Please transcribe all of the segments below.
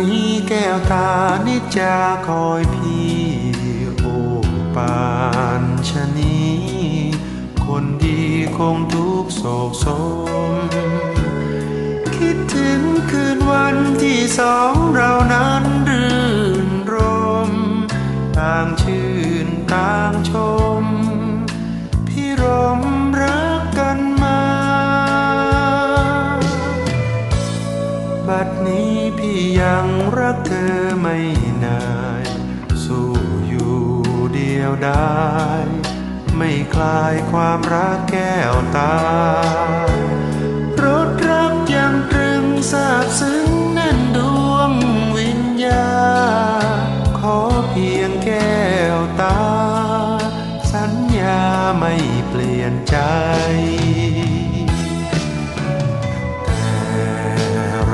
นี่แก้วตานิจาคอยพี่โอปานชะนีคนดีคงทุกโศกสม คิดถึงคืนวันที่สองเรานะ นี้พี่ยังรักเธอไม่นายสู้อยู่เดียวได้ไม่คลายความรักแก้วตารถรักยังตรึงซาบซึ้งแน่นดวงวิญญา ขอเพียงแก้วตา สัญญาไม่เปลี่ยนใจ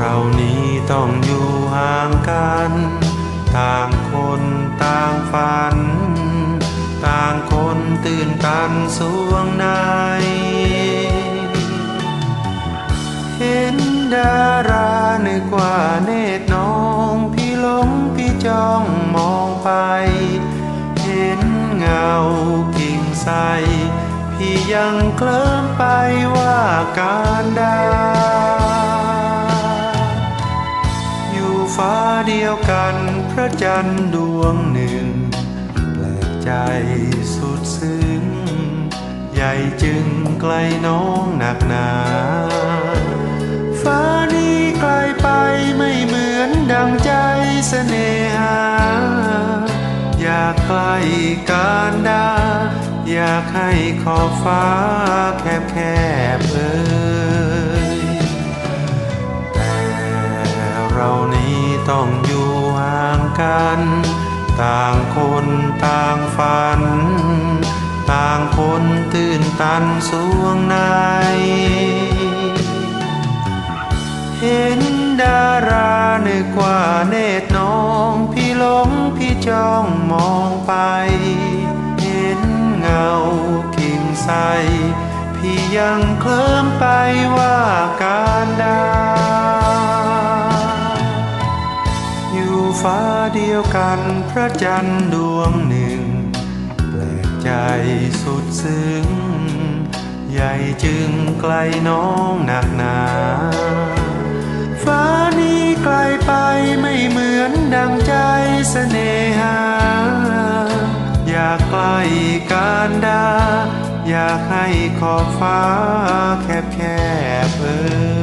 เรานี้ต้องอยู่ห่างกัน ต่างคนต่างฝัน ต่างคนตื่นตันสวงในเห็นดารานึกว่าเนตรน้องพี่หลงพี่จ้องมองไป เห็นเงากิ่งใสพี่ยังเคลิ้มไปว่าการได ยวกันพระจันทร์ดวงหนึ่ง แปลกใจสุดซึ้ง ใหญ่จึงไกลน้องหนักหนา ฟ้านี้ไกลไปไม่เหมือนดังใจเสน่หา อยากใกล้การดา อยากให้ขอบฟ้าแคบแคบเอ่ยแต่เรานี้ต้องอยู่ห่าง กัน ต่างคนต่างฝัน ต่างคนตื่นตันสวงใน เห็นดารานึกว่าเนตรน้องพี่หลงพี่จ้องมองไป เห็นเงากิ่งใสพี่ยังเคลิ้มไปว่าการดา ฟ้าเดียวกันพระจันทร์ดวงหนึ่ง แปลกใจสุดซึ้ง ใหญ่จึงไกลน้องหนักหนา ฟ้านี้ไกลไปไม่เหมือนดังใจเสน่หา อยากใกล้การดา อยากให้ขอบฟ้าแคบแคบเออ